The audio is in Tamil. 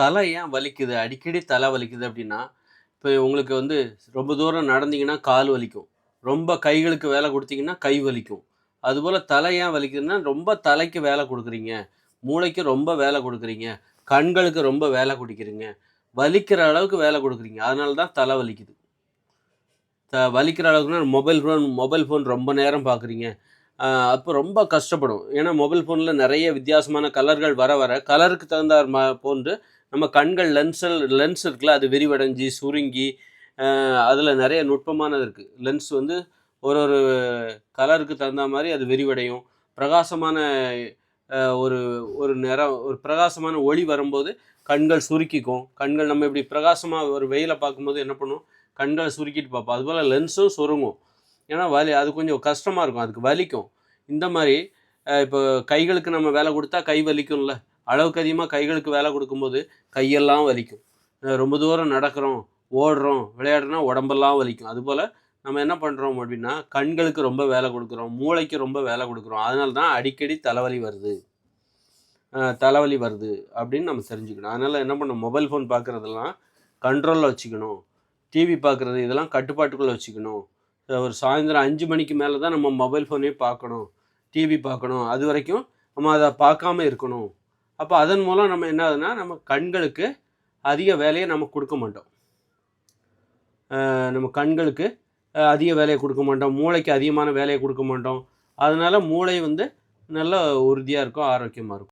தலை ஏன் வலிக்குது? அடிக்கடி தலை வலிக்குது அப்படின்னா இப்போ உங்களுக்கு வந்து ரொம்ப தூரம் நடந்தீங்கன்னா கால் வலிக்கும். ரொம்ப கைகளுக்கு வேலை கொடுத்தீங்கன்னா கை வலிக்கும். அதுபோல் தலை ஏன் வலிக்குதுன்னா ரொம்ப தலைக்கு வேலை கொடுக்குறீங்க. மூளைக்கு ரொம்ப வேலை கொடுக்குறீங்க. கண்களுக்கு ரொம்ப வேலை கொடுக்குறீங்க. வலிக்கிற அளவுக்கு வேலை கொடுக்குறீங்க. அதனால தான் தலை வலிக்குது. த வலிக்கிற அளவுக்குன்னா மொபைல் ஃபோன் மொபைல் ஃபோன் ரொம்ப நேரம் பார்க்குறீங்க. அப்போ ரொம்ப கஷ்டப்படும். ஏன்னா மொபைல் ஃபோனில் நிறைய வித்தியாசமான கலர்கள் வர வர கலருக்கு தகுந்தார் மா போன்று நம்ம கண்கள் லென்ஸில் லென்ஸ் இருக்குல்ல அது விரிவடைஞ்சி சுருங்கி அதில் நிறைய நுட்பமானது இருக்குது லென்ஸ் வந்து ஒரு ஒரு கலருக்கு தகுந்த மாதிரி அது விரிவடையும். பிரகாசமான ஒரு ஒரு நிறம் ஒரு பிரகாசமான ஒளி வரும்போது கண்கள் சுருக்கிக்கும். கண்கள் நம்ம இப்படி பிரகாசமாக ஒரு வெயிலை பார்க்கும்போது என்ன பண்ணும்? கண்களை சுருக்கிட்டு பார்ப்போம். அதுபோல் லென்ஸும் சுருங்கும். ஏன்னா வலி அது கொஞ்சம் கஷ்டமாக இருக்கும். அதுக்கு வலிக்கும். இந்த மாதிரி இப்போ கைகளுக்கு நம்ம வேலை கொடுத்தா கை வலிக்கும்ல. அளவுக்கு அதிகமாக கைகளுக்கு வேலை கொடுக்கும்போது கையெல்லாம் வலிக்கும். ரொம்ப தூரம் நடக்கிறோம் ஓடுறோம் விளையாடுறோம்னா உடம்பெல்லாம் வலிக்கும். அதுபோல் நம்ம என்ன பண்ணுறோம் அப்படின்னா கண்களுக்கு ரொம்ப வேலை கொடுக்குறோம் மூளைக்கு ரொம்ப வேலை கொடுக்குறோம். அதனால தான் அடிக்கடி தலைவலி வருது. தலைவலி வருது அப்படின்னு நம்ம தெரிஞ்சுக்கணும். அதனால் என்ன பண்ணணும்? மொபைல் ஃபோன் பார்க்குறதெல்லாம் கண்ட்ரோலில் வச்சுக்கணும். டிவி பார்க்குறது இதெல்லாம் கட்டுப்பாட்டுக்குள்ளே வச்சுக்கணும். ஒரு சாயந்தரம் அஞ்சு மணிக்கு மேலே தான் நம்ம மொபைல் ஃபோனே பார்க்கணும். டிவி பார்க்கணும். அது வரைக்கும் நம்ம அதை பார்க்காம இருக்கணும். அப்போ அதன் மூலம் நம்ம என்ன ஆகுதுன்னா நம்ம கண்களுக்கு அதிக வேலையை நம்ம கொடுக்க மாட்டோம். நம்ம கண்களுக்கு அதிக வேலையை கொடுக்க மாட்டோம். மூளைக்கு அதிகமான வேலையை கொடுக்க மாட்டோம். அதனால் மூளை வந்து நல்ல உறுதியாக இருக்கும் ஆரோக்கியமாக இருக்கும்.